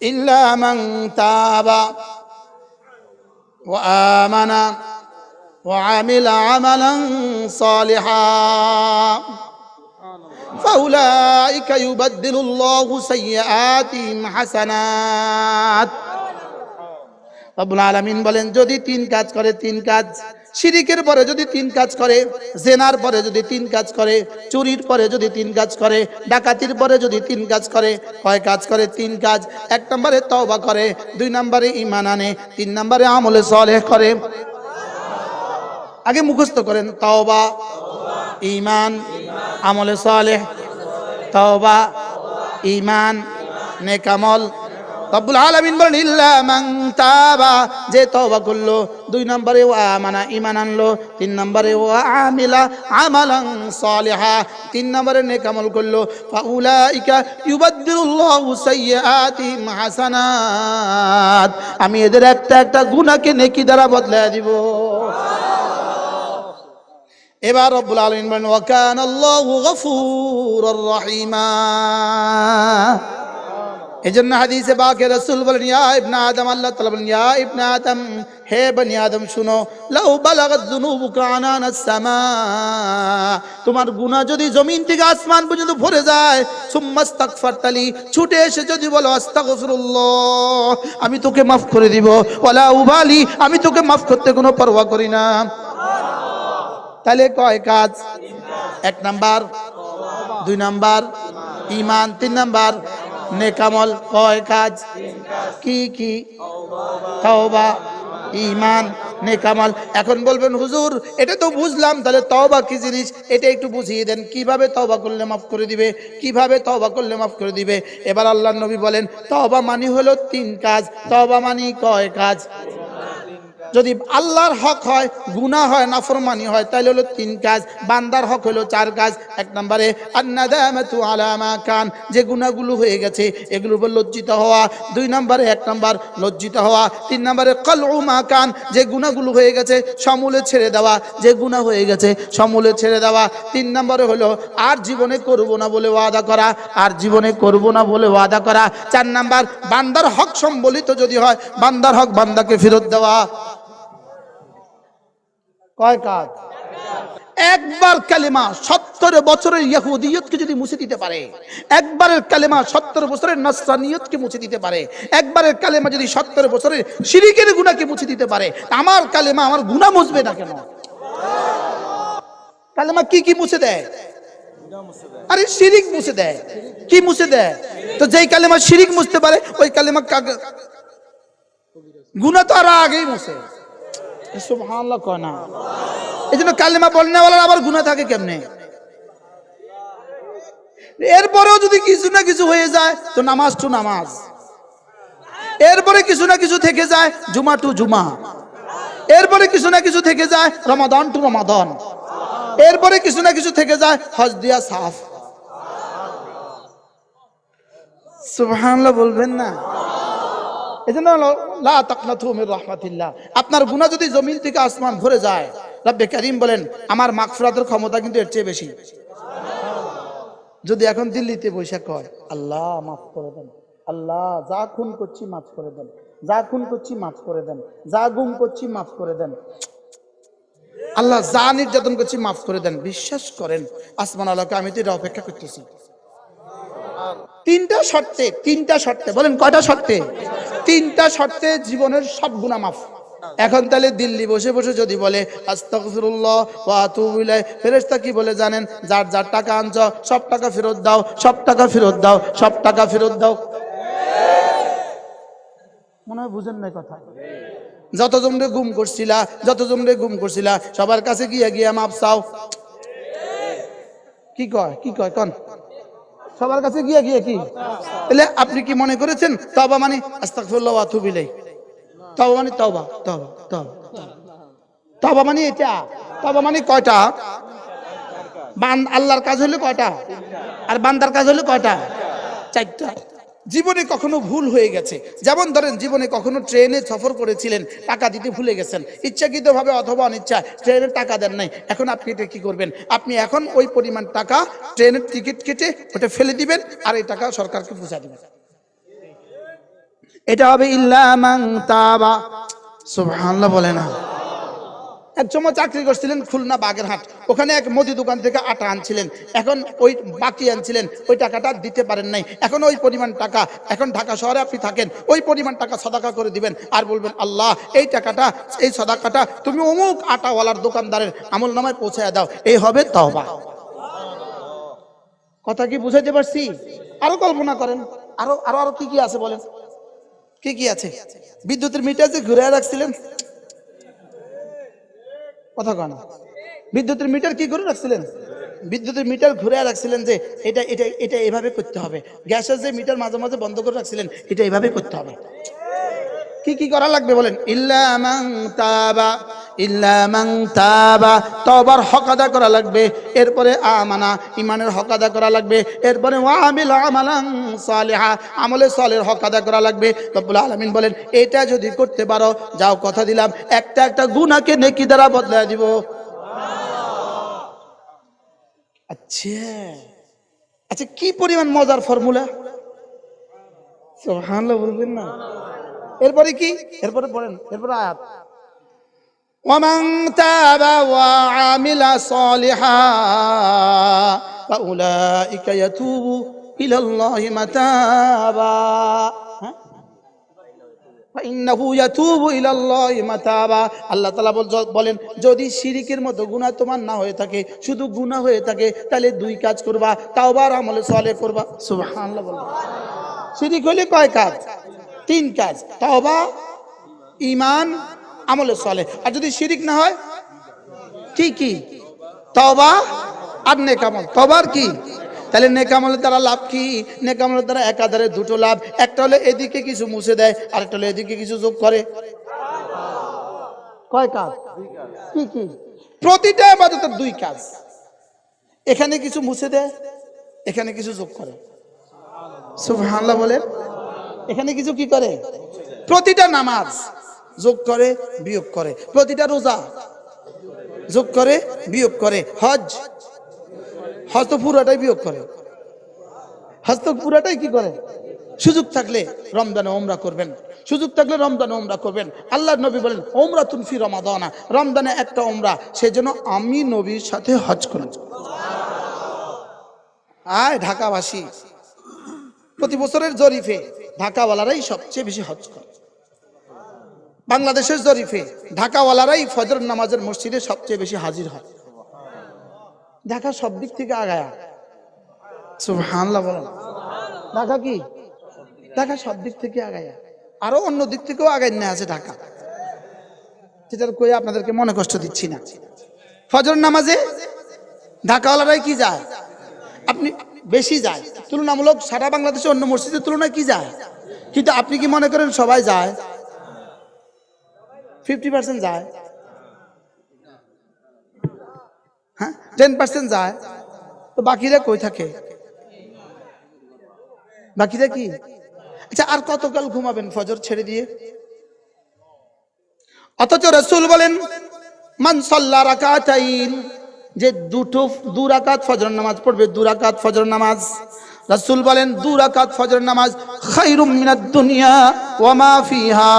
إلا من تاب وآمن وعمل عملا صالحا فأولئك يبدل الله سيئاتهم حسنات রব্বুল আলামিন বলেন যদি তিন কাজ করে তিন কাজ শিরিকের পরে যদি তিন কাজ করে, জেনার পরে যদি তিন কাজ করে, চুরির পরে যদি তিন কাজ করে, ডাকাতির পরে যদি তিন কাজ করে, কয় কাজ করে? তিন কাজ। এক নম্বরে তওবা করে, দুই নম্বরে ঈমান আনে, তিন নম্বরে আমলে সলেহ করে। আগে মুখস্থ করেন, তওবা, ঈমান, আমলে সলেহ, তওবা, ঈমান নেকামল রব্বুল আলামিন বলেন, ইল্লা মান তাবা। যে তওবা করল, দুই নম্বরে ও আমানা, ঈমান আনলো, তিন নম্বরে ও আমিলা আমালান সালিহা, তিন নম্বরে নেক আমল করল, ফাউলাইকা ইউবাদদিলুল্লাহু সাইয়্যাতিহিম হাসানাত। আমি এদের একটা একটা গুনাহকে নেকি দ্বারা বদলায় দিব। এবার রব্বুল আলামিন বলেন, ওয়া কানা আল্লাহু গফুরুর রহিমা। এজন্য হাদিসে বাকে রসুল বলেন, ইয়া ইবনা আদম, আল্লাহ তাআলা বলেন, ইয়া ইবনা আদম, হে বনি আদম, শুনো, লাউ বালাগাত যুনুবুকা আনানাস সামা তোমার গুনাহ যদি জমিন থেকে আসমান পর্যন্ত ভরে যায় সুম্মাস্তাগফারতালি ছুটে এসে যদি বলো, আস্তাগফিরুল্লাহ, আমি তোকে মাফ করে দিব, ওয়ালা উবালি, আমি তোকে মাফ করতে কোনো পরোয়া করি না। তাহলে কয় কাজ? এক নাম্বার, দুই নাম্বার ইমান তিন নাম্বার নেকামল, কয় কাজ? কি কি? তওবা ইমান নেকামল। এখন বলবেন, হুজুর, এটা তো বুঝলাম, তাহলে তওবা কি জিনিস? এটা একটু বুঝিয়ে দেন, কীভাবে তওবা করলে মাফ করে দিবে? কীভাবে তওবা করলে মাফ করে দিবে? এবার আল্লাহ নবী বলেন, তওবা মানি হলো তিন কাজ। তওবা মানি কয় কাজ? যদি আল্লাহর হক হয়, গুনাহ হয়, নাফরমানি হয় তাহলে হলো তিন কাজ। বান্দার হক হলো চার কাজ। এক নম্বরে কান। যে গুনাহগুলো হয়ে গেছে এগুলো উপর লজ্জিত হওয়া। দুই নম্বরে, এক নম্বর লজ্জিত হওয়া। তিন নম্বরে, কলউ মা কান। যে গুনাহগুলো হয়ে গেছে, সমূলে ছেড়ে দেওয়া। যে গুনাহ হয়ে গেছে, সমূলে ছেড়ে দেওয়া। তিন নম্বরে হলো, আর জীবনে করব না বলে ওয়াদা করা। আর জীবনে করব না বলে ওয়াদা করা। চার নাম্বার, বান্দার হক সম্বলিত যদি হয়, বান্দার হক বান্দাকে ফেরত দেওয়া। কয় কাজ? একবার কালেমা সত্তর বছরের ইয়াহুদিয়তকে যদি মুছে দিতে পারে, একবারের কালেমা সত্তর বছরের নাসরানিয়তকে মুছে দিতে পারে, একবারের কালেমা যদি সত্তর বছরের শিরিকের গুণাকে মুছে দিতে পারে আমার কালেমা, আমার গুণা মুছবে না কেন? কালেমা কি কি মুছে দেয়? আরে শিরিক মুছে দেয়। কি মুছে দেয়? তো যেই কালেমা শিরিক মুছতে পারে, ওই কালেমা গুণা তো আর আগেই মুছে। সুবহানাল্লাহ কয় না। এই জন্য কালেমা পড়নেওয়ালার আবার গুণা থাকে কেমনে? এরপরেও যদি কিছু না কিছু হয়ে যায়, তো নামাজ টু নামাজ। এরপরে কিছু না কিছু থেকে যায়, জুমা টু জুমা। এরপরে কিছু না কিছু থেকে যায়, রমাদান টু রমাদান। এরপরে কিছু না কিছু থেকে যায়, হজ দিয়া সাফ। সুবহানাল্লাহ বলবেন না? আপনার গুনাহ যদি জমিন থেকে আসমান ভরে যায়, রব্বে করিম বলেন, আমার মাগফিরাতের ক্ষমতা কিন্তু এর চেয়ে বেশি। যদি এখন দিল্লিতে বৈশাখ কয় আল্লাহ মাফ করে দেন। আল্লাহ, যা খুন করছি মাফ করে দেন। যা খুন করছি মাফ করে দেন। যা গুম করছি মাফ করে দেন। আল্লাহ, যা নির্যাতন করছি মাফ করে দেন। বিশ্বাস করেন, আসমান আল্লাহকে আমি তো এটা অপেক্ষা করতেছি। তিনটা শর্তে তিনটা শর্তে, বলেন কয়টা শর্তে? তিনটা শর্তে জীবনের সব গুণা মাফ। এখন তাহলে দিল্লি বসে বসে যদি বলে ফেরেশতা কি বলে জানেন? যার যার টাকা আনছ, সব টাকা ফেরত দাও, সব টাকা ফেরত দাও, সব টাকা ফেরত দাও। মনে হয় বুঝেন না কথা? যত জমরে গুম করছিলা যত জমরে গুম করছিলা, সবার কাছে গিয়ে গিয়া মাপ চাও। কি কয় কি কয়, কন? সবার কাছে গিয়ে গিয়ে কি? তাহলে আপনি কি মনে করেছেন তবা মানে আস্তাগফিরুল্লাহ ওয়া আতুবু ইলাইহি? তবা মানে তবা তবা তবা তবা মানে এটা। তবা মানে কয়টা? বান, আল্লাহর কাজ হলো কয়টা? আর বান্দার কাজ হলো কয়টা? চারটা। জীবনে কখনো ভুল হয়ে গেছে। যেমন ধরেন, জীবনে কখনো ট্রেনে সফর করেছিলেন, টাকা দিতে ভুলে গেছেন। ইচ্ছাকৃতভাবে অথবা অনিচ্ছা ট্রেনের টাকা দেন নাই। এখন আপনি এটা কী করবেন? আপনি এখন ওই পরিমাণ টাকা ট্রেনের টিকিট কেটে ওটা ফেলে দিবেন আর এই টাকা সরকারকে বুঝা দিবেন। এটা হবে ইল্লামাং তাবা। সুবহানাল্লাহ বলে না। এক সময় চাকরি করছিলেন খুলনা বাগেরহাট। ওখানে এক মুদি দোকান থেকে আটা আনছিলেন। এখন ওই বাকি আনছিলেন। ওই টাকাটা দিতে পারেন নাই। এখন ওই পরিমাণ টাকা। এখন ঢাকা শহরে আপনি থাকেন। ওই পরিমাণ টাকা সদাকা করে দিবেন। আর বলবেন, আল্লাহ, এই টাকাটা, এই সদাকাটা তুমি অমুক আটাওয়ালার দোকানদারের আমল নামায় পৌঁছায় দাও। এই হবে তওবা। কথা কি বুঝাইতে পারছি? আরও কল্পনা করেন। আরও আরও আরও কি কি আছে বলেন? কি কি আছে? বিদ্যুতের মিটার যে ঘুরে রাখছিলেন কথা কয় না? বিদ্যুতের মিটার কি করে রাখছিলেন? বিদ্যুতের মিটার ঘুরে রাখছিলেন যে এটা এটা এটা এভাবে করতে হবে। গ্যাসের যে মিটার মাঝে মাঝে বন্ধ করে রাখছিলেন, এটা এভাবে করতে হবে। কি কি করা লাগবে বলেন? ইল্লা মান তাবা, ইল্লা মান তাবা। তওবার হক আদা করা লাগবে, এরপরে আমানা ইমানের হক আদা করা লাগবে, এরপরে ওয়ামিল আমালান সালিহা আমলে সালের হক আদা করা লাগবে। রব্বুল আলামিন বলেন, এটা যদি করতে পারো, যাও কথা দিলাম, একটা একটা গুনাহকে নেকি দ্বারা বদলায় দিব। আচ্ছা আচ্ছা কি পরিমাণ মজার ফর্মুলা? বলবেন না। এরপরে কি এরপরে পড়েন এরপরে আয়াত ومن تاب وعمل صالحا فأولئك يتوب إلى الله متابا ها؟ فإنه يتوب إلى الله متابا আল্লাহ তাআলা বল- বলেন যদি শিরিকের মতো গুনাহ তোমার না হয়ে থাকে শুধু গুনাহ হয়ে থাকে তাহলে দুই কাজ করবা তাওবার আমলে সলে করবা সুবহানাল্লাহ বলবা শিরিক হলে কয় কাজ তিন কাজ, তওবা ইমান আমলে চলে আর যদি শিরিক না হয়, কি কি? তওবা আর নেকামল তবার কি? তাহলে নেকামলের দ্বারা লাভ কি? নেকামলের দ্বারা একাধারে দুটো লাভ। একটা হলে এদিকে কিছু মুছে দেয় আর একটা হলে এদিকে কিছু যোগ করে। কয় কাজ? কি কি? প্রতিটা আবাদতের দুই কাজ। এখানে কিছু মুছে দেয়, এখানে কিছু যোগ করে। সুবহানাল্লাহ বলেন। এখানে কিছু কি করে? প্রতিটা নামাজ যোগ করে, বিয়োগ করে। প্রতিটা রোজা যোগ করে, বিয়োগ করে। হজ হজ তো পুরাটাই বিয়োগ করে। হজ তো পুরাটাই কি করে? সুযোগ থাকলে রমজানে ওমরা করবেন। সুযোগ থাকলে রমজানে ওমরা করবেন। আল্লাহ নবী বলেন ওমরা তুনফি রমাদানা। রমজানে একটা ওমরা, সেজন্য আমি নবীর সাথে হজ করি আয় ঢাকাবাসী। প্রতি বছরের জরিফে ঢাকাওয়ালারাই সবচেয়ে বেশি হজ করে। বাংলাদেশের জরিফে ঢাকাওয়ালারাই ফজর নামাজের মসজিদে সবচেয়ে বেশি হাজির হয়। ঢাকা সব দিক থেকে আগায়া। ঢাকা কি? ঢাকা সব দিক থেকে আগায়া। আরও অন্য দিক থেকেও আগায় নিয়ে আছে ঢাকা। সেটার কই আপনাদেরকে মনে কষ্ট দিচ্ছি না। ফজর নামাজে ঢাকাওয়ালারাই কি যায়? আপনি বেশি যায়। তুলনামূলক সারা বাংলাদেশে অন্য মসজিদের তুলনায় কি যায়? কিন্তু আপনি কি মনে করেন সবাই যায়? ফিফটি পার্সেন্ট যায়। হ্যাঁ? টেন পার্সেন্ট যায়। তো বাকিরা কই থাকে? বাকিরা কি? আচ্ছা আর কতকাল ঘুমাবেন ফজর ছেড়ে দিয়ে? অথচ রসুল বলেন, মান সাল্লা রাকাতাইন যে দুটো দুরাকাত ফজর নামাজ পড়বে দুরাকাত ফজর নামাজ। রাসূল বলেন, দু রাকাত ফজর নামাজ খায়রুম মিনাদ দুনিয়া ওয়া মা ফিহা।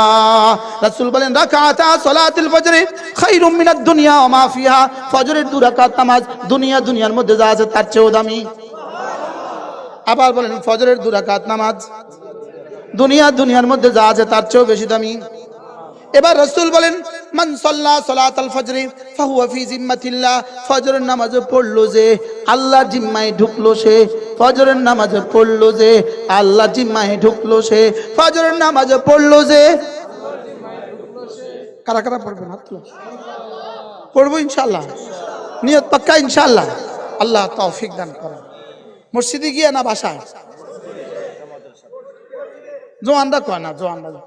রাসূল বলেন, রাকাতা সালাতুল ফজর খায়রুম মিনাদ দুনিয়া ওয়া মা ফিহা। ফজরের দু রাকাত নামাজ দুনিয়া দুনিয়ার মধ্যে যা আছে তার চেয়েও দামি। আবার বলেন, ফজরের দু রাকাত নামাজ দুনিয়া দুনিয়ার মধ্যে যা আছে তার চেয়েও বেশি দামি। এবার রসুল বলেন মান সাল্লা সালাতাল ফজরে, ফাহুয়া ফি জিম্মাতিল্লাহ। ফজরের নামাজ পড়ল যে, আল্লাহ জিম্মায় ঢুকলো সে। ফজরের নামাজ পড়ল যে, আল্লাহ জিম্মায় ঢুকলো সে। ফজরের নামাজ পড়ল যে, কারা কারা পড়বেন হাত পড়ব ইনশাল্লাহ নিয়ত পাক্কা ইনশাল্লাহ আল্লাহ তৌফিক দান করেন। মসজিদে গিয়ে না বাসায়? জোয়ানরা কয় না জোয়ানরা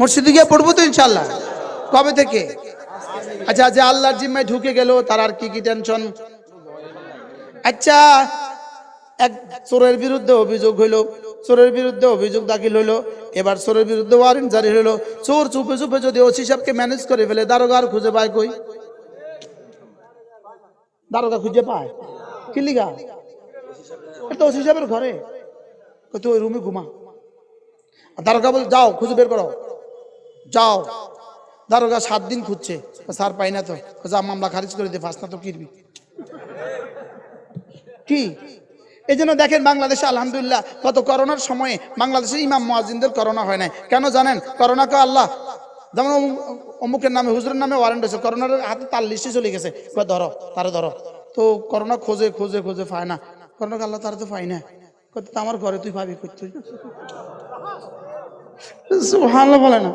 মসজিদে গিয়ে পড়ব তো ইনশাল্লাহ কবে থেকে? আচ্ছা যে আল্লাহর জিম্মায় ঢুকে গেল, তার আর কি কি টেনশন আচ্ছা এক চোরের বিরুদ্ধে অভিযোগ হইল, চোরের বিরুদ্ধে অভিযোগ দাখিল হইল, এবার চোরের বিরুদ্ধে ওয়ারেন্ট জারি হইল। চোর চুপে চুপে যদি ওসি সাহেবকে ম্যানেজ করে ফেলে, দারোগা আর খুঁজে পায় কই? দারোগা খুঁজে পায়? কি তো ওসি সাহেবের ঘরে। কত ওই রুমে ঘুমা। দারোগা বল, যাও, খুঁজে বের করো। যাও। দারোগা সাত দিন খুঁজছে। স্যার, পাই না তো। যা, মামলা খারিজ করে দে, ফাঁস না তো কিরবি? কি? এই জন্য দেখেন বাংলাদেশে আলহামদুলিল্লাহ কত করোনার সময়ে বাংলাদেশে ইমাম মুয়াজিনদের করোনা হয় নাই। কেন জানেন? করোনাকে আল্লাহ, যেমন অমুকের নামে, হুজুরের নামে ওয়ারেন্ট হয়েছে। করোনার হাতে তার লিস্টে চলে গেছে। ধরো, তারে ধরো। তো করোনা খোঁজে খোঁজে খোঁজে পায় না। করোনাকে আল্লাহ, তারা তো পাই না। আমার ঘরে তুই তুই? ভালো বলে না।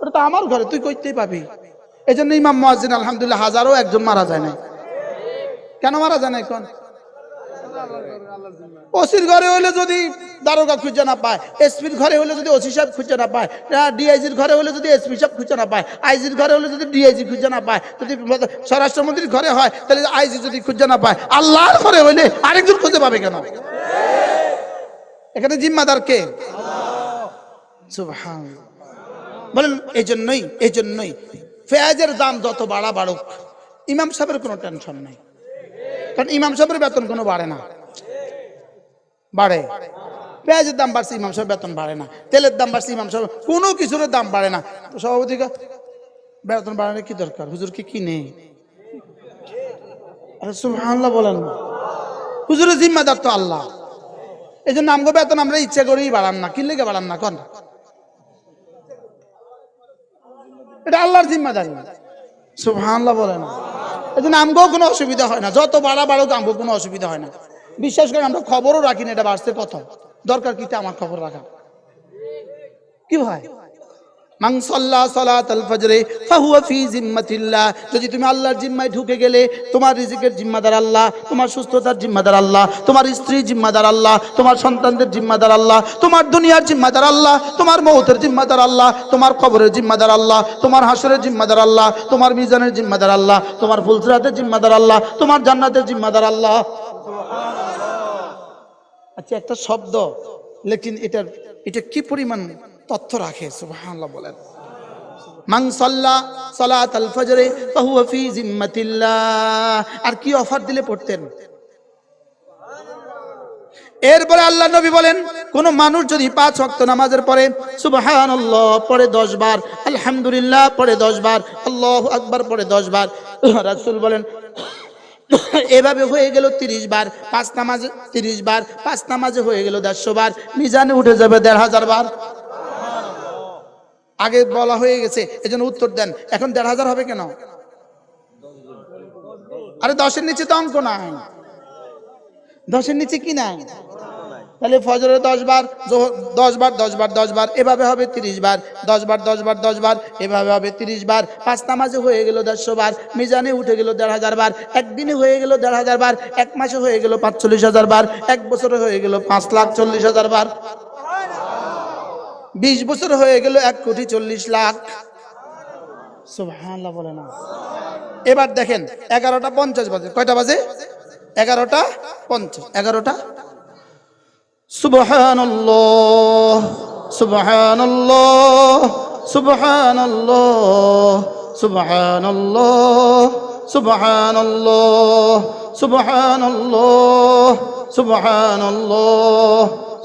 ওটা তো আমার ঘরে, তুই কইতেই পাবি। এই জন্য ইমাম মুয়াজ্জিন, আলহামদুলিল্লাহ হাজারও একজন মারা যায় না কেন মারা যায় না কোন ওসির ঘরে হলে যদি দারোগা খুঁজে না পায়, এসপির ঘরে হলে যদি ওসি সাহেব খুঁজে না পায় ডিআইজির ঘরে হলে যদি এসপি সাহেব খুঁজে না পায়, আইজির ঘরে হলে যদি ডিআইজি খুঁজে না পায়, যদি স্বরাষ্ট্রমন্ত্রীর ঘরে হয়, তাহলে আইজি যদি খুঁজে না পায়, আল্লাহর ঘরে হইলে আরেকজন খুঁজে পাবে কেন? এখানে জিম্মাদার কে? সুবহানাল্লাহ। বলেন এই জন্যই এই জন্যই পেঁয়াজের দাম যত বাড়া বাড়ুক, ইমাম সাহেবের কোনো টেনশন নেই। কারণ ইমাম সাহেবের বেতন কোনো বাড়ে না। বাড়ে। পেঁয়াজের দাম বাড়ছে, ইমাম সাহেব বেতন বাড়ে না। তেলের দাম বাড়ছে, ইমাম সাহেব, কোনো কিছুর দাম বাড়ে না। সভাপতি বেতন বাড়ানোর কি দরকার? হুজুর কি কি নেই সুবহানাল্লাহ বলেন হুজুরের জিম্মাদার তো আল্লাহ। এই জন্য আমগো বেতন আমরা ইচ্ছা করেই বাড়ান না। কি লেগে বাড়ান না কন? এটা আল্লাহর জিম্মাদারি। সুবহানাল্লাহ বলে না এই জন্য কোনো অসুবিধা হয় না। যত বাড়া বাড়ুক, আমগো কোনো অসুবিধা হয় না। বিশ্বাস করে আমরা খবরও রাখি না, এটা বাড়ছে কত দরকার কি আমার খবর রাখা। কি ভাই? মান যদি তুমি আল্লাহর জিম্মায় ঢুকে গেলে তোমার রিজিকের জিম্মাদার আল্লাহ তোমার সুস্থতার জিম্মাদার আল্লাহ তোমার স্ত্রীর জিম্মাদার আল্লাহ তোমার সন্তানদের জিম্মাদার আল্লাহ তোমার দুনিয়ার জিম্মাদার আল্লাহ তোমার মৌতের জিম্মাদার আল্লাহ তোমার খবরের জিম্মাদার আল্লাহ তোমার হাসরের জিম্মাদার আল্লাহ তোমার মিজানের জিম্মাদার আল্লাহ তোমার ফুলসরাতের জিম্মাদার আল্লাহ তোমার জান্নাতের জিম্মাদার আল্লাহ আচ্ছা একটা শব্দ লেকিন এটার এটা কি পরিমাণ তথ্য রাখে, সুবহানাল্লাহ বলেন। আর কি অফার দিলে পড়তেন? এরপরে আল্লাহ নবী বলেন, কোন মানুষ যদি পাঁচ নামাজের পরে পরে দশ বার, আলহামদুলিল্লাহ, পরে দশ বার, আল্লাহ আকবার, পরে দশ বার, রাসূল বলেন, এভাবে হয়ে গেল তিরিশ বার, পাঁচ নামাজ তিরিশ বার, পাঁচ নামাজে হয়ে গেল দেড়শো বার, মিজানে উঠে যাবে দেড় হাজার বার। আগে বলা হয়ে গেছে, এজন্য উত্তর দেন। এখন দেড় হাজার হবে কেন? আরে দশের নিচে তো অঙ্ক নাই। দশের নিচে কি নাই? তাহলে ফজরে দশ বার দশ বার দশ বার দশ বার, এভাবে হবে তিরিশ বার। দশ বার দশ বার দশ বার, এভাবে হবে তিরিশ বার। পাঁচ নামাজে হয়ে গেল দেড়শো বার, মিজানে উঠে গেল দেড় হাজার বার, একদিনে হয়ে গেল দেড় হাজার বার, এক মাসে হয়ে গেল পাঁচচল্লিশ হাজার বার, এক বছরে হয়ে গেল পাঁচ লাখ চল্লিশ হাজার বার। বিশ বছর হয়ে গেল এক কোটি চল্লিশ লাখ। বলে না। এবার দেখেন এগারোটা পঞ্চাশ বাজে। কয়টা বাজে? এগারোটা পঞ্চাশ। এগারোটা? সুবহানাল্লাহ সুবহানাল্লাহ।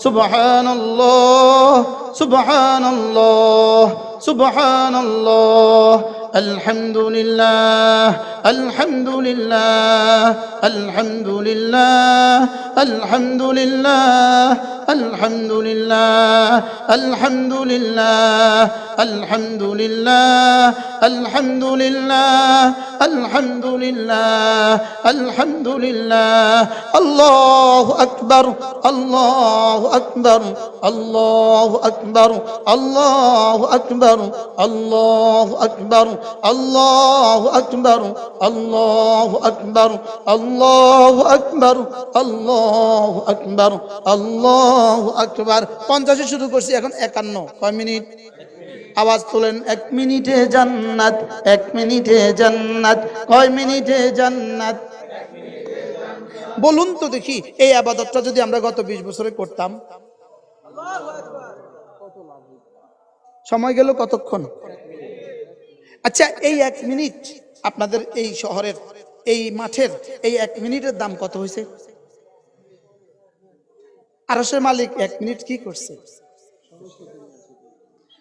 سبحان الله سبحان الله سبحان الله الحمد لله الحمد لله الحمد لله الحمد لله الحمد لله الحمد لله الحمد لله الحمد لله الحمد لله الحمد لله الله أكبر আকবর, আল্লাহ আকবর আল্লাহ আকবর আল্লাহ আকবর আল্লাহ আকবর আল্লাহ আকবর আল্লাহ আকবর আল্লাহ আকবর আল্লাহ আকবর আল্লাহ আকবর। পঞ্চাশে শুরু করছি, এখন একান্ন। কয় মিনিট? আওয়াজ তোলেন, এক মিনিটে জান্নাত, এক মিনিটে জান্নাত, কয় মিনিটে জান্নাত? বলুন তো দেখি, এই আবাদতটা যদি আমরা গত বিশ বছরে করতাম। সময় গেল কতক্ষণ? আচ্ছা এই এক মিনিট আপনাদের এই শহরের, এই মাঠের, এই এক মিনিটের দাম কত হয়েছে? আরসের মালিক এক মিনিট কি করছে?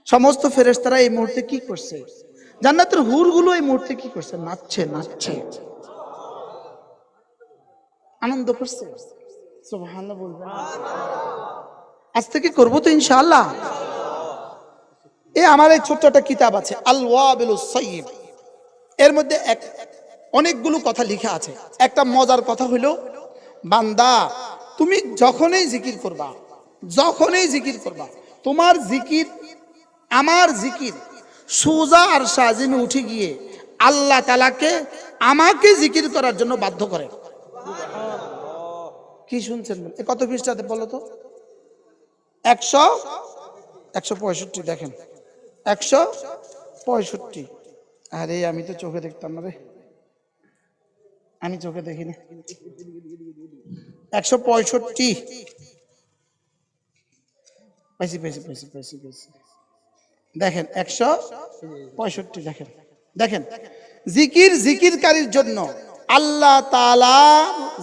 সমস্ত ফেরেস্তারা এই মুহূর্তে কি করছে? জান্নাতের হুরগুলো এই মুহূর্তে কি করছে? নাচছে নাচছে। আনন্দ করছে। আজ থেকে করব তো ইনশাআল্লাহ। এ আমার এই ছোট্ট একটা কিতাব আছে আল ওয়াবিল এর মধ্যে এক অনেকগুলো কথা লেখা আছে। একটা মজার কথা হলো, বান্দা, তুমি যখনই জিকির করবা, যখনই জিকির করবা, তোমার জিকির, আমার জিকির সুজা আর সাজিমে উঠে গিয়ে আল্লাহ তালাকে আমাকে জিকির করার জন্য বাধ্য করে। কি শুনছেন? কত পৃষ্ঠাতে বলো তো? একশো? একশো পঁয়ষট্টি, দেখেন। একশো পঁয়ষট্টি। আরে, আমি তো চোখে দেখতাম না রে। আমি চোখে দেখিনি। একশো পঁয়ষট্টি। পাইছি পাইছি পাইছি পাইছি পাইছি দেখেন, একশো পঁয়ষট্টি, দেখেন। দেখেন, জিকির জিকিরকারীর জন্য আল্লাহ তালা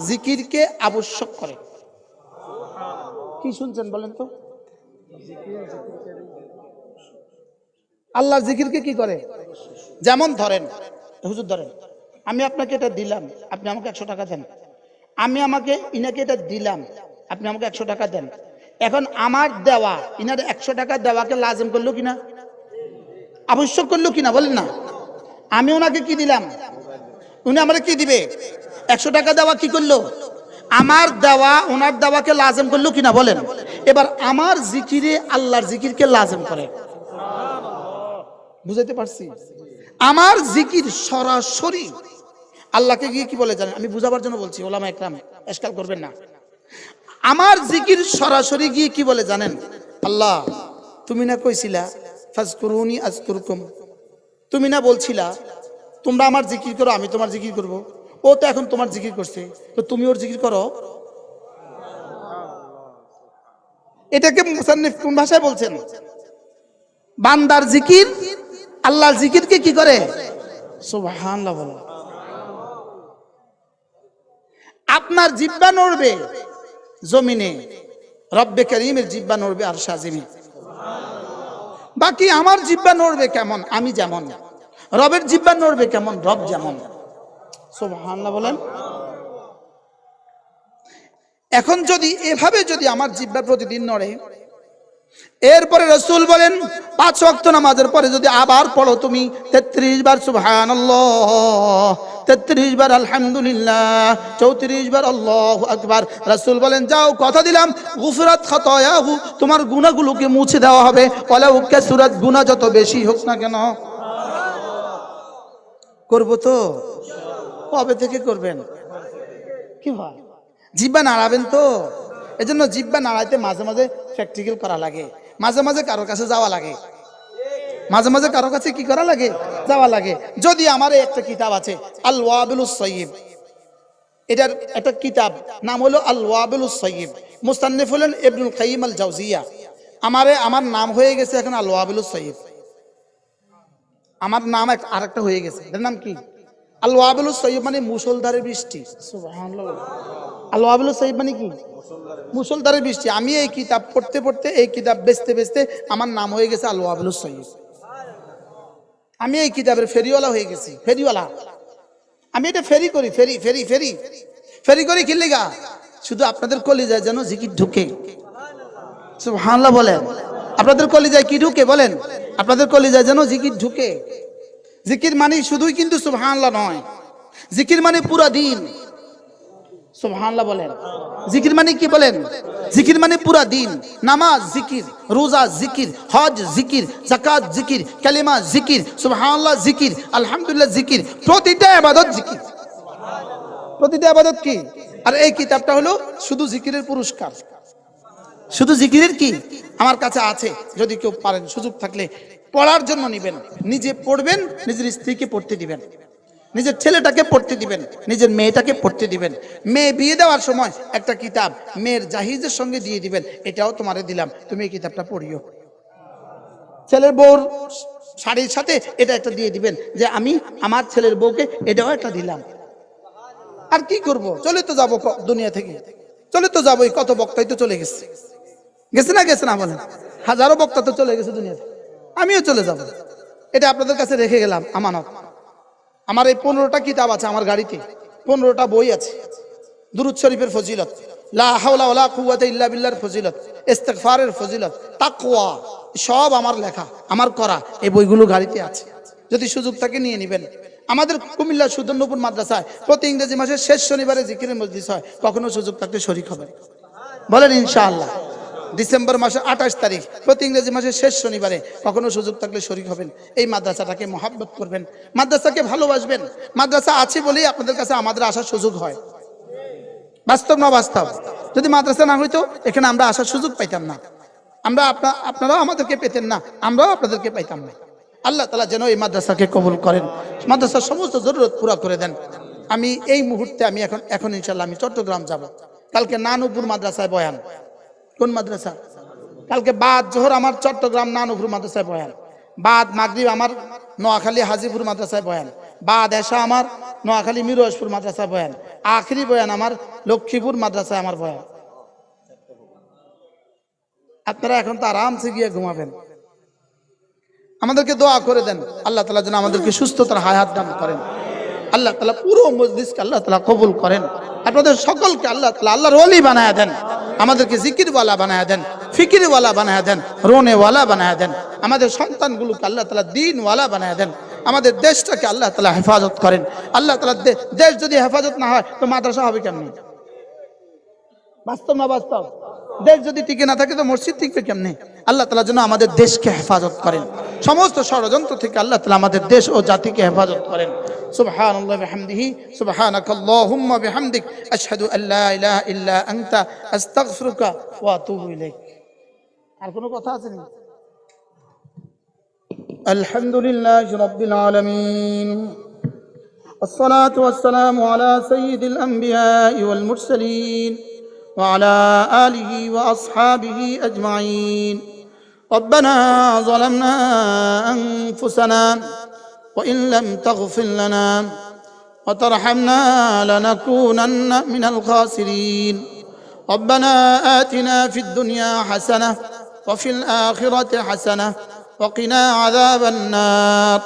জিকিরকে আবশ্যক করে। কি শুনছেন বলেন তো? আল্লাহ জিকিরকে কি করে? যেমন ধরেন, হুজুর ধরেন, আমি আপনাকে এটা দিলাম, আপনি আমাকে একশো টাকা দেন। আমি আমাকে, ইনাকে এটা দিলাম, আপনি আমাকে একশো টাকা দেন। এখন আমার দেওয়া, ইনার একশো টাকা দেওয়াকে লাজম করল কিনা? আবশ্যক করল কিনা বলেন না। আমি ওনাকে কি দিলাম? উনি আমার কি দিবে? একশো টাকা দেওয়া কি করল? আমার দেওয়া ওনার দেওয়াকে লাজম করল কিনা বলেন। এবার আমার জিকিরে আল্লাহর জিকিরকে লাজম করে। বুঝাইতে পারছি? আমার জিকির সরাসরি আল্লাহকে গিয়ে কি বলে জানেন? আমি বুঝাবার জন্য বলছি, ওলামা একরাম এসকাল করবেন না। আমার জিকির সরাসরি গিয়ে কি বলে জানেন? আল্লাহ, তুমি না কইছিলা, ফাজকুরুনি আজকুরকুম। তুমি না বলছিলা তোমরা আমার জিকির করো, আমি তোমার জিকির করব। ও তো এখন তোমার জিকির করছে। তো তুমি ওর জিকির করো। এটাকে মুসান্নিফ কোন ভাষায় বলছেন? বান্দার জিকির, আল্লাহর জিকিরকে কি করে? আপনার জিব্বা নড়বে জমিনে, রব্বে করিমের জিব্বা নড়বে আর সাজিমে বাকি আমার জিব্বা নড়বে কেমন? আমি যেমন। রবের জিব্বা নড়বে কেমন? রব যেমন। বলেন। এখন যদি এভাবে যদি আমার জিব্বা প্রতিদিন নড়ে এরপরে রসুল বলেন পাঁচ ওয়াক্ত নামাজের পরে যদি আবার পড়ো তুমি তেত্রিশ বার সুবহান তেত্রিশ বার আলহামদুলিল্লাহ চৌত্রিশ বার আল্লাহ আকবার। রসুল বলেন যাও কথা দিলাম গুফরাত খতয়াহু তোমার গুণাগুলোকে মুছে দেওয়া হবে। ওলা উক্কে সুরাত গুণা যত বেশি হোক না কেন। করব তো? কবে থেকে করবেন? কি হয় জিব্বা নাড়াবেন তো? এজন্য জিব্বা নাড়াইতে মাঝে মাঝে প্র্যাকটিক্যাল করা লাগে। মাঝে মাঝে কারোর কাছে যাওয়া লাগে। মাঝে মাঝে কারোর কাছে কি করা লাগে? যাওয়া লাগে। যদি আমার একটা কিতাব আছে আল ওয়াবিল সৈয়ব। এটার একটা কিতাব, নাম হলো আল ওয়াবিল সৈয়ব। মুস্তান্নিফ হলেন ইবনুল কাইম আল জাউজিয়া আমারে, আমার নাম হয়ে গেছে এখন আল ওয়াবিল সৈয়ব। আমার নাম এক- আরেকটা হয়ে গেছে। এটার নাম কি? আল ওয়াবিল মানে মুসলধারে বৃষ্টি। আল ওয়াবিল মানে কি? মুসলধারে বৃষ্টি। আমি এই কিতাব পড়তে পড়তে, এই কিতাব বেচতে বেচতে আমার নাম হয়ে গেছে আল ওয়াবিল আমি এই কিতাবের ফেরিওয়ালা হয়ে গেছি। ফেরিওয়ালা। আমি এটা ফেরি করি, ফেরি ফেরি ফেরি। ফেরি করি কি লেগা? শুধু আপনাদের কলিজায় যেন জিকির ঢুকে। সুবহানাল্লাহ বলেন। আপনাদের কলিজায় কি ঢুকে? বলেন। আপনাদের কলিজায় যেন জিকির ঢুকে। জিকির মানে শুধুই কিন্তু সুবহানাল্লাহ নয়। জিকির মানে পুরা দিন। সুবহানাল্লাহ বলেন। জিকির মানে কি বলেন? জিকির মানে পুরা দিন। নামাজ জিকির, রোজা জিকির, হজ জিকির জাকাত জিকির, কালিমা জিকির, সুবহানাল্লাহ জিকির, আলহামদুলিল্লাহ জিকির, প্রতিটা ইবাদত জিকির। প্রতিটা ইবাদত কি? আর এই কিতাবটা হলো শুধু জিকিরের পুরস্কার। শুধু জিকিরের কি? আমার কাছে আছে। যদি কেউ পারেন, সুযোগ থাকলে পড়ার জন্য নিবেন। নিজে পড়বেন, নিজের স্ত্রীকে পড়তে দিবেন। নিজের ছেলেটাকে পড়তে দিবেন, নিজের মেয়েটাকে পড়তে দিবেন। মেয়ে বিয়ে দেওয়ার সময় একটা কিতাব মেয়ের জাহিজের সঙ্গে দিয়ে দিবেন। এটাও তোমারে দিলাম। তুমি এই কিতাবটা পড়িও। ছেলের বউর শাড়ির সাথে এটা একটা দিয়ে দিবেন যে আমি আমার ছেলের বউকে এটাও একটা দিলাম। আর কি করব? চলে তো যাব দুনিয়া থেকে। চলে তো যাবোই কত বক্তাই তো চলে গেছে। গেছে না গেছে না বলেন? হাজারো বক্তা তো চলে গেছে দুনিয়াতে। আমিও চলে যাব। এটা আপনাদের কাছে রেখে গেলাম, আমানত। আমার এই পনেরোটা কিতাব আছে আমার গাড়িতে। পনেরোটা বই আছে। দুরুদ শরীফের ফজিলত। লা হাওলা ওয়ালা কুওয়াতা ইল্লা বিল্লাহর ফজিলত। ইস্তিগফারের ফজিলত। তাকওয়া, সব আমার লেখা, আমার করা এই বইগুলো গাড়িতে আছে। যদি সুযোগ থাকে নিয়ে নেবেন। আমাদের কুমিল্লা সুদর্ণপুর মাদ্রাসায় প্রতি ইংরেজি মাসের শেষ শনিবারে জিকিরের মজলিস হয়। কখনো সুযোগ থাকলে শরিক হবেন বলেন ইনশাআল্লাহ। ডিসেম্বর মাসের আঠাশ তারিখ। প্রতি ইংরেজি মাসের শেষ শনিবারে কখনো সুযোগ থাকলে শরিক হবেন। এই মাদ্রাসাটাকে মহাব্বত করবেন। মাদ্রাসাকে ভালোবাসবেন। মাদ্রাসা আছে বলেই আপনাদের কাছে আমাদের আসার সুযোগ হয়। বাস্তব না বাস্তব যদি মাদ্রাসা না হইতো, এখানে আমরা আসার সুযোগ পাইতাম না। আমরা আপনা আপনারাও আমাদেরকে পেতেন না, আমরাও আপনাদেরকে পাইতাম না। আল্লাহ তালা যেন এই মাদ্রাসাকে কবুল করেন। মাদ্রাসার সমস্ত জরুরত পুরা করে দেন। আমি এই মুহূর্তে আমি এখন এখন ইনশাল্লাহ আমি চট্টগ্রাম যাব। কালকে নানুপুর মাদ্রাসায় বয়ান। কোন মাদ্রাসা? কালকে বাদ জোহর আমার চট্টগ্রাম নানুপুর মাদ্রাসায় বয়ান বাদ মাগরিব আমার নোয়াখালী হাজিপুর মাদ্রাসায় বয়ান বাদ এসা আমার নোয়াখালী মিরোজপুর মাদ্রাসায় বয়ান আখরি বয়ান আমার লক্ষ্মীপুর মাদ্রাসায় আমার বয়ান আপনারা এখন তো আরামসে গিয়ে ঘুমাবেন। আমাদেরকে দোয়া করে দেন। আল্লাহ তালা যেন আমাদেরকে সুস্থতার হায়াত দান করেন। আল্লাহ তালা পুরো মসজিদকে আল্লাহ তালা কবুল করেন। আপনাদের সকলকে আল্লাহ তালা আল্লাহর ওলি বানায় দেন। আমাদেরকে জিকিরওয়ালা বানায় দেন, ফিকিরওয়ালা বানায় দেন, রোনেওয়ালা বানায় দেন। আমাদের সন্তানগুলোকে আল্লাহ তালা দিনওয়ালা বানায় দেন। আমাদের দেশটাকে আল্লাহ তালা হেফাজত করেন। আল্লাহ তালা দেশ যদি হেফাজত না হয়, তো মাদ্রাসা হবে কেমনি? বাস্তব না বাস্তব? দেশ যদি টিকে না থাকে, তো মসজিদ টিকবে কেমনে? আল্লাহ তালা যেন আমাদের দেশকে হেফাজত করেন। সমস্ত ষড়যন্ত্র থেকে আল্লাহ তালা আমাদের দেশ ও জাতিকে হেফাজত করেন সুবহান আল্লাহ বিহামদিহি সুবহানাক আল্লাহুম্মা বিহামদিক আশহাদু আল্লা ইলাহা ইল্লা আনতা আস্তাগফিরুকা ওয়া আতুবু ইলাইক আর কোনো কথা আছে নি আলহামদুলিল্লাহ রাব্বিল আলামিন والصلاة والسلام على سيد الأنبياء والمرسلين وعلى آله وأصحابه أجمعين ربنا ظلمنا أنفسنا وإن لم تغفر لنا وترحمنا لنكونن من الخاسرين. ربنا آتنا في الدنيا حسنة وفي الآخرة حسنة وقنا عذاب النار.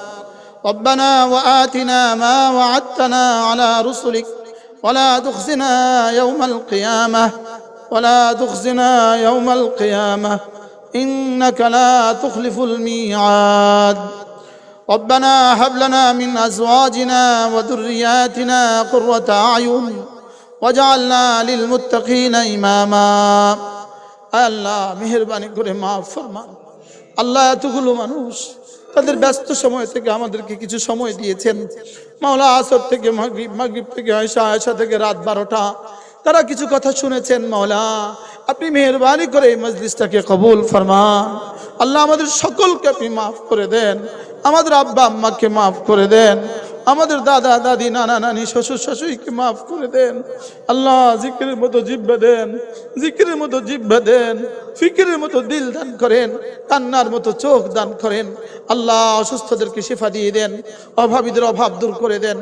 ربنا وآتنا ما وعدتنا على رسلك ولا تخزنا يوم القيامة ولا تخزنا يوم القيامة. إنك لا تخلف الميعاد ربنا هب لنا من أزواجنا وذرياتنا قرة أعين واجعلنا للمتقين إماما আল্লাহ মেহরবানি করে মাফ ফরমান আল্লাহ এতগুলো মানুষ তাদের ব্যস্ত সময় থেকে আমাদেরকে কিছু সময় দিয়েছেন মাওলা আসর থেকে মাগরিব মাগরিব থেকে আয়সা আয়সা থেকে রাত বারোটা তারা কিছু কথা শুনেছেন মাওলা আপনি মেহরবানি করে এই মজলিসটাকে কবুল ফরমান আল্লাহ আমাদের সকলকে আপনি মাফ করে দেন। আমাদের আব্বা আম্মাকে মাফ করে দেন। আমাদের দাদা, দাদি, নানা, নানি, শ্বশুর শাশুড়িকে মাফ করে দেন। আল্লাহ জিকিরের মতো জিব্বা দেন, জিকিরের মতো জিব্বা দেন, ফিকিরের মতো দিল দান করেন, কান্নার মতো চোখ দান করেন। আল্লাহ অসুস্থদেরকে শিফা দিয়ে দেন, অভাবীদের অভাব দূর করে দেন,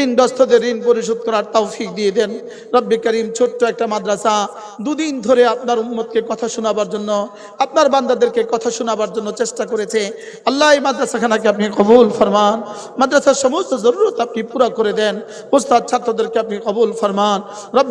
ঋণগ্রস্তদের ঋণ পরিশোধ করার তৌফিক দিয়ে দেন। রব্বি করিম ছোট্ট একটা মাদ্রাসা, দুদিন ধরে আপনার উম্মতকে কথা শোনাবার জন্য, আপনার বান্দাদেরকে কথা শোনাবার জন্য চেষ্টা করেছে। আল্লাহ এই মাদ্রাসাখানাকে আপনি কবুল ফরমান। মাদ্রাসার সমস্ত জরুরত আপনি পুরা করে দেন। উস্তাদ ছাত্রদেরকে আপনি কবুল ফরমান। রব্বি